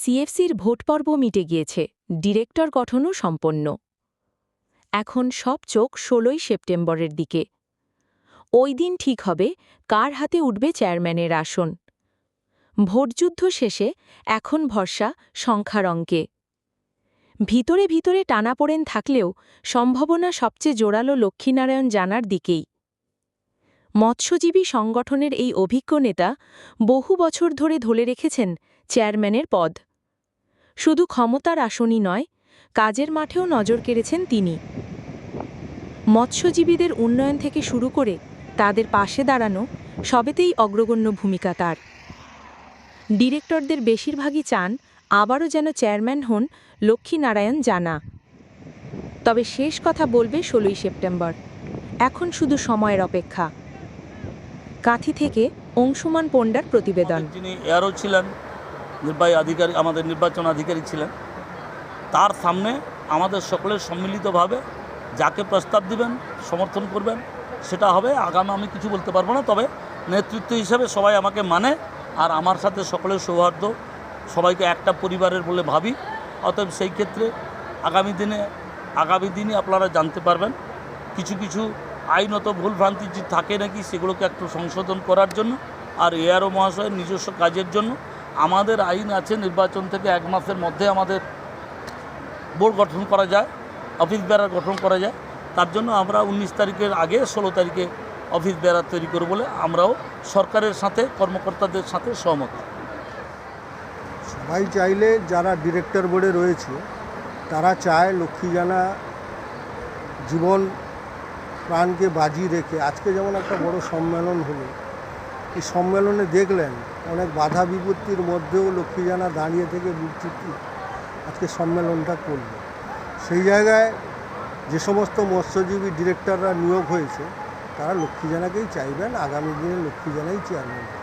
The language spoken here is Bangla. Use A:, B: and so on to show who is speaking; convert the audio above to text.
A: সিএফসির ভোট পর্ব মিটে গিয়েছে, ডিরেক্টর গঠনও সম্পন্ন। এখন সব চোখ ষোলোই সেপ্টেম্বরের দিকে। ওই দিন ঠিক হবে কার হাতে উঠবে চেয়ারম্যানের আসন। ভোটযুদ্ধ শেষে এখন ভরসা সংখ্যার অঙ্কে। ভিতরে ভিতরে টানাপোড়েন থাকলেও সম্ভাবনা সবচেয়ে জোরালো লক্ষ্মীনারায়ণ জানার দিকেই। মৎস্যজীবী সংগঠনের এই অভিজ্ঞ নেতা বহু বছর ধরে ধরে রেখেছেন চেয়ারম্যানের পদ। শুধু ক্ষমতার আসনই নয়, কাজের মাঠেও নজর কেড়েছেন তিনি। মৎস্যজীবীদের উন্নয়ন থেকে শুরু করে তাদের পাশে দাঁড়ানো সবেতেই অগ্রগণ্য ভূমিকা তার। ডিরেক্টরদের বেশিরভাগই চান আবারও যেন চেয়ারম্যান হন লক্ষ্মীনারায়ণ জানা। তবে শেষ কথা বলবে ষোলোই সেপ্টেম্বর। এখন শুধু সময়ের অপেক্ষা। কাঁথি থেকে অংশুমান পণ্ডার প্রতিবেদন।
B: যিনি এয়ারও ছিলেন নির্বাহী আধিকারিক, আমাদের নির্বাচন আধিকারিক ছিলেন। তার সামনে আমাদের সকলের সম্মিলিতভাবে যাকে প্রস্তাব দিবেন, সমর্থন করবেন, সেটা হবে, আগামী আমি কিছু বলতে পারব না, তবে নেতৃত্ব হিসাবে সবাই আমাকে মানে আর আমার সাথে সকলের সৌহার্দ্য, সবাইকে একটা পরিবারের বলে ভাবি। অতএব সেই ক্ষেত্রে আগামী দিনে, আগামী দিনই আপনারা জানতে পারবেন, কিছু কিছু আইনত ভুলভ্রান্তি যে থাকে নাকি, সেগুলোকে একটু সংশোধন করার জন্য, আর এআরও মহাশয়ের নিজস্ব কাজের জন্য আমাদের আইন আছে, নির্বাচন থেকে এক মাসের মধ্যে আমাদের বোর্ড গঠন করা যায়, অফিস বেড়ার গঠন করা যায়। তার জন্য আমরা উনিশ তারিখের আগে ষোলো তারিখে অফিস বেড়া তৈরি করব বলে আমরাও সরকারের সাথে, কর্মকর্তাদের সাথে সহমত।
C: সবাই চাইলে যারা ডিরেক্টর বোর্ডে রয়েছে, তারা চায় লক্ষ্মীজানা জীবন প্রাণকে বাজি রেখে, আজকে যেমন একটা বড় সম্মেলন হলো এই সম্মেলনে দেখলেন অনেক বাধা বিপত্তির মধ্যেও লক্ষ্মীজানা দাঁড়িয়ে থেকে বুদ্ধি আজকে সম্মেলনটা করল। সেই জায়গায় যে সমস্ত মৎস্যজীবী ডিরেক্টররা নিয়োগ হয়েছে, তারা লক্ষ্মীজানাকেই চাইবেন। আগামী দিনে লক্ষ্মীজানাই চেয়ারম্যান